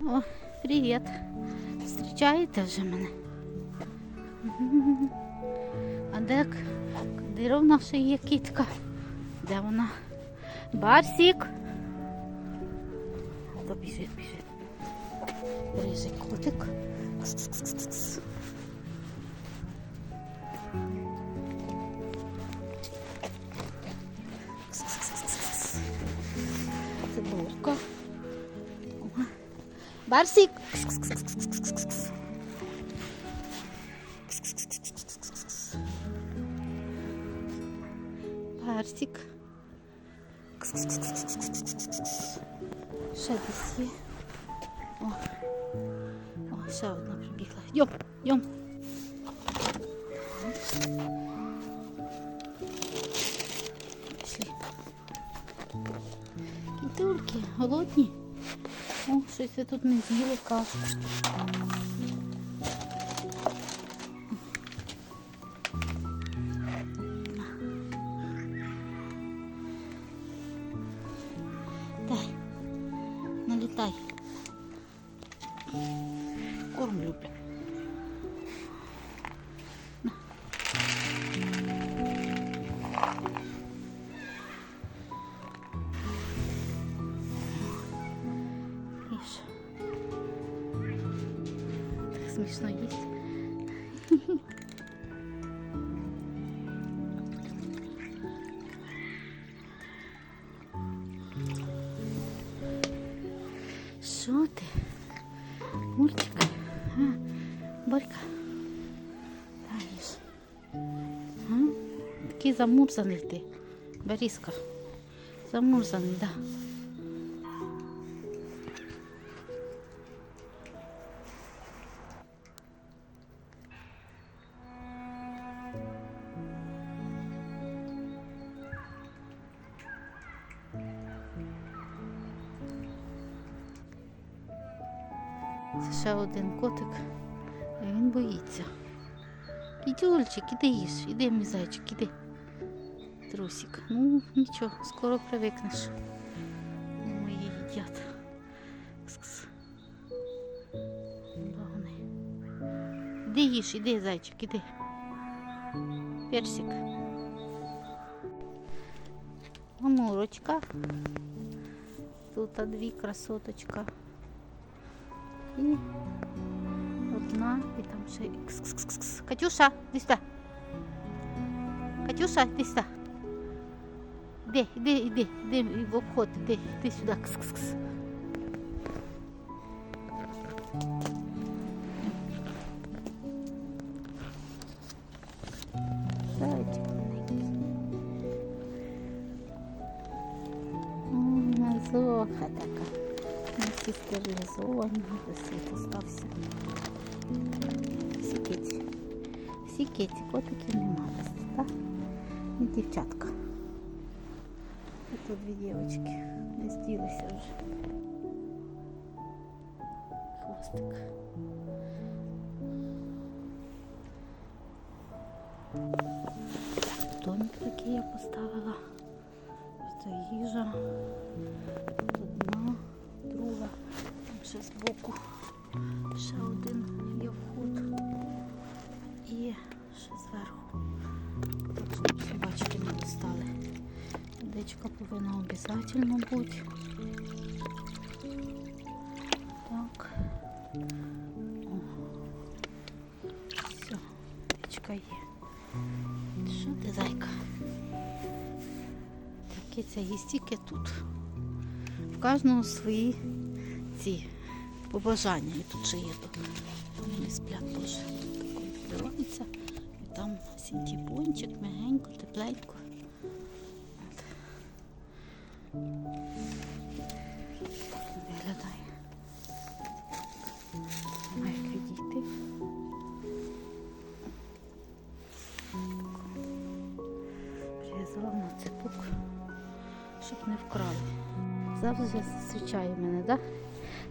О, привіт. Зустрічаєте вже мене? А де Кадиров наша є кітка? Де вона? Барсік. То біжить, біжить. Рижий котик. Барсик. Барсик. Ще десь є. О. О, ще одна прибігла. Йом, йом. Пішли. Кітульки, голодні. О, щось ви тут не з'їли кашу. Дай, налітай. Корм люблю. Смішно їсть. Що ти? Мультик? А, Борька. Такий замурзаний ти. Боріска. Замурзаний, так. Да. Це ще один котик, він боїться. Кітюльчик, іди їж, іди, мій зайчик, іди. Трусик. Ну, нічого, скоро привикнеш. Мої їдять. Кс-кс. Іди їж, іди, зайчик, іди. Персик. Амурочка. Тут дві красоточка. І одна, і там ще. Кс-кс-кс-кс. Катюша, іди сюди. Катюша, іди сюди. Іди, іди, іди, іди в обход, іди, іди сюди. Кс-кс-кс. Зайчик Всі стерилізовані, світ остався. Всі киті. Всі киті, котиків нема десь, так? І дівчатка. І тут дві дівчатки. Не зділися вже. Хвостик. Ще зверху. Так, щоб собачки не достали. Водичка повинна обов'язково бути. Так. О. Все, водичка є. Що ти, зайка? Такі це є тут. В кожного свої ці побажання. І тут ще є тут. Вони сплять теж. Такої відкривається. Там синтіпончик, мягенько, тепленько. От. Виглядає. Як відійти? Прив'язала на цепок, щоб не вкрали. Завжди зустрічає мене, так? Да?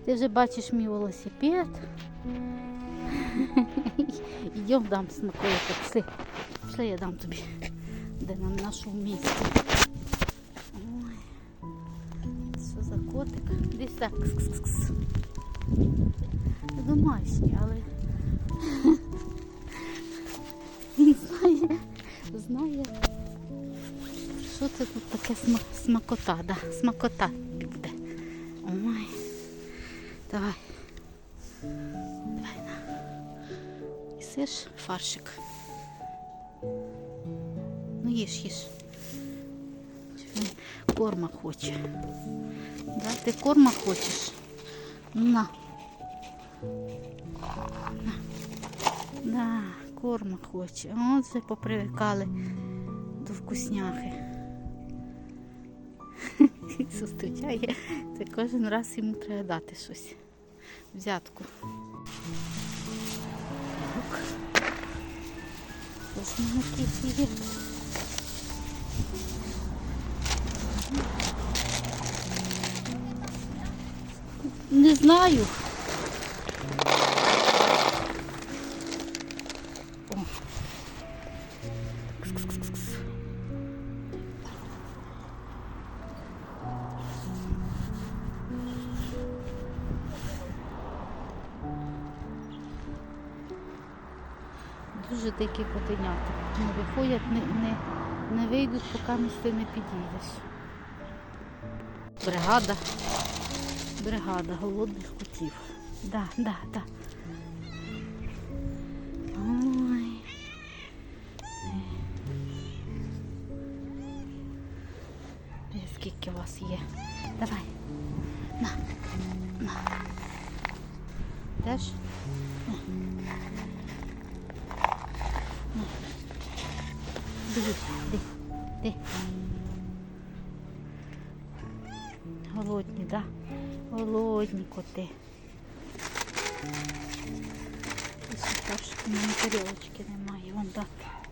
Ти вже бачиш мій велосипед. Йдемо дам смаколика. Пішли. Пішли, я дам тобі. Де на нашому місці. Ой. Що за котик? Десь так. Кс-кс-кс. домашні, але він знає, знає, що це тут таке сма- смакота, да, смакота буде. Ой. Давай. Їсиш фаршик. Ну їж, їж. Він корма хоче. Да, ти корма хочеш? На. На. Да, корма хоче. От вже попривикали до вкусняхи. Зустрічає, це кожен раз йому треба дати щось. Взятку. Так. Ось мене. Не знаю. Дуже дикі котенята. Не виходять, не, не, не вийдуть, поки ти не підійдеш. Бригада. Бригада голодних котів. Да, да, да. Ой. Е, Скільки у вас є? Давай. На. На. Теж? Дивись, де. Голодні, да? Голодні коти. Ось першої на тарілочки немає. Вон дати.